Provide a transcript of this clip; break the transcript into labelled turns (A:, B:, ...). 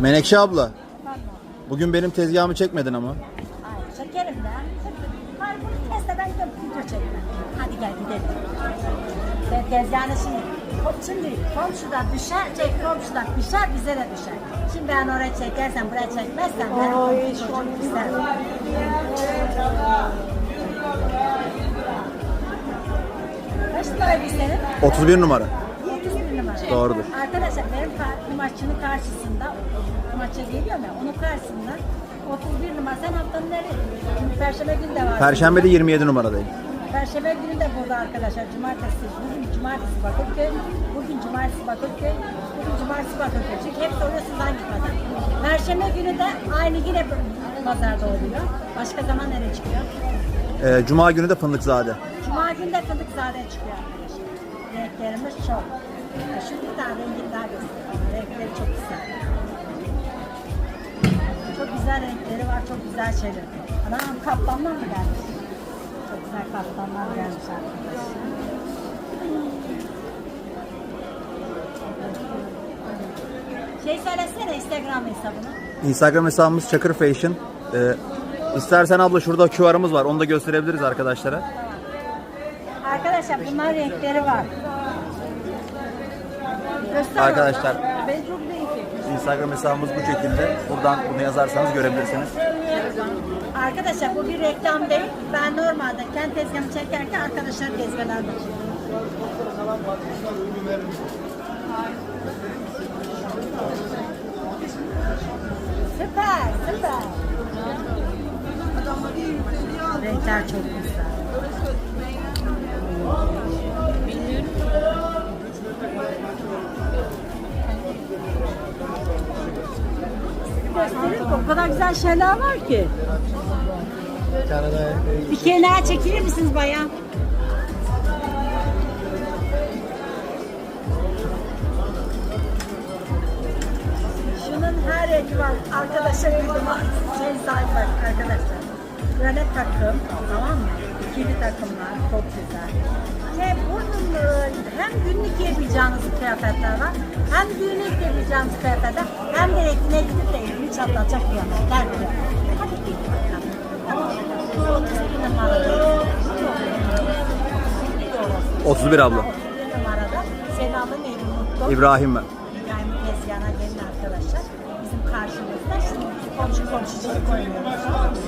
A: Menekşe abla, bugün benim tezgahımı çekmedin ama.
B: Ay, çekerim de. Hayır bunu de ben de video çekmem. Hadi gel gidelim. Ben tezgahını şimdi, şimdi komşudan düşer, çek komşudan düşer, bize de düşer. Şimdi ben oraya çekersem, buraya çekmezsem ben komşu çocuk ister. Kaç numara bir senin?
A: 31 numara.
B: 31 numara.
A: Doğrudur.
B: Arkadaşlar benim kumaşçının karşısında, kumaşçı geliyor ya, onun karşısında 31 numara. Sen haftanın nereye? Şimdi Perşembe günü de var.
A: Perşembe de 27 numaradayım.
B: Perşembe günü de burada arkadaşlar. Cumartesi, bugün cumartesi Bakırköy, bugün cumartesi Bakırköy, bugün cumartesi Bakırköy. Çünkü hep soruyorsunuz hangi pazar. Perşembe günü de aynı yine pazarda oluyor. Başka zaman nereye çıkıyor?
A: Ee, Cuma günü de Fındıkzade.
B: Cuma günü de Fındıkzade çıkıyor arkadaşlar. Renklerimiz çok. Şu bir tane rengi daha göstereyim. Renkleri çok güzel. Çok güzel renkleri var, çok güzel şeyler. Anam kaplanlar mı gelmiş? Çok güzel kaplanlar gelmiş arkadaşlar. Şey söylesene Instagram hesabını.
A: Instagram hesabımız Çakır Fashion. Ee, istersen abla şurada QR'ımız var. Onu da gösterebiliriz arkadaşlara.
B: Arkadaşlar bunlar renkleri var.
A: Arkadaşlar. Instagram hesabımız bu şekilde. Buradan bunu yazarsanız görebilirsiniz.
B: Arkadaşlar bu bir reklam değil. Ben normalde kendi tezgahımı çekerken arkadaşlar tezgahlar. Süper, süper. Renkler çok güzel. Göstereyim mi? O kadar güzel şeyler var ki. Bir kenara çekilir misiniz bayan? Şunun her rengi var. Arkadaşlar bildim şey sahibi var arkadaşlar. Böyle takım tamam mı? İkili takımlar çok güzel. Ve bunun hem günlük giyebileceğiniz kıyafetler var. Hem düğünlük giyebileceğiniz kıyafetler. Hem de renkine gidip de elini çatlatacak kıyafetler bile. Hadi bakalım. Tamam. 31 numarada.
A: 31 abla.
B: 31 numarada. Sena'nın evi mutlu.
A: İbrahim ben.
B: İbrahim tezgahına gelin arkadaşlar. Bizim karşımızda şimdi komşu komşuculuk oynuyoruz.